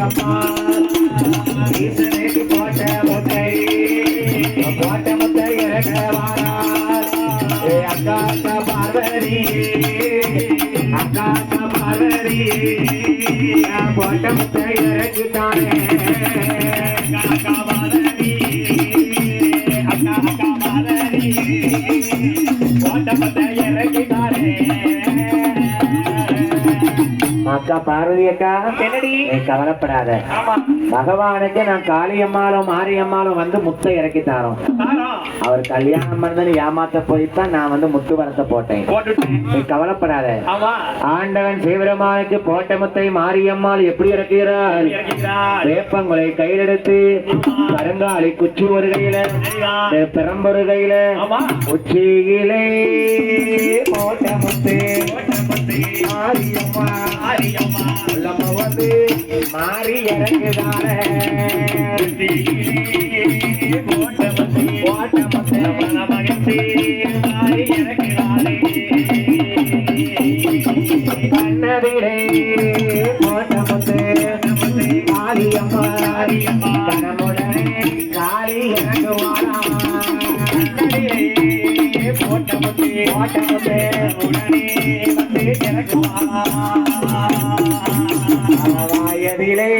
அம்மா ஈசனுக்கு போட்ட முட்டை போட்ட முட்டை ஏ அக்கா அக்கா பார்வதி அக்கா அக்கா பார்வதி போட்ட முட்டை அக்கா பார்வதி அக்கா அக்கா பார்வதி போட்ட முட்டை அக்கா பார்வதி அக்கா. என்னடி? கவலைப்படாத. பகவானுக்கு நான் காளியம்மாளும் மாரியம்மாளும் வந்து முத்தை இறக்கி தாரோம். அவர் கல்யாணம் பண்ணது ஏமாத்த போய்த்தான் நான் வந்து முத்து வரத்தை போட்டேன். நீ கவலைப்படாத. ஆண்டவன் சிவபெருமானுக்கு போட்ட முத்தை மாரியம்மாள் எப்படி இறக்கிறார். வேப்பங்குலை கையில் எடுத்து கருங்காலி குச்சி ஒரு கையில பெரம்பொரு கையில உச்சியிலே போட்ட முத்து. மாரியம்மா உள்ளம வந்து மாறி இறங்குதான கண்ணதிலே கணமுடனே காளி இறங்குவாராம் உடனே வந்து இறக்குவா ஆராயவிலே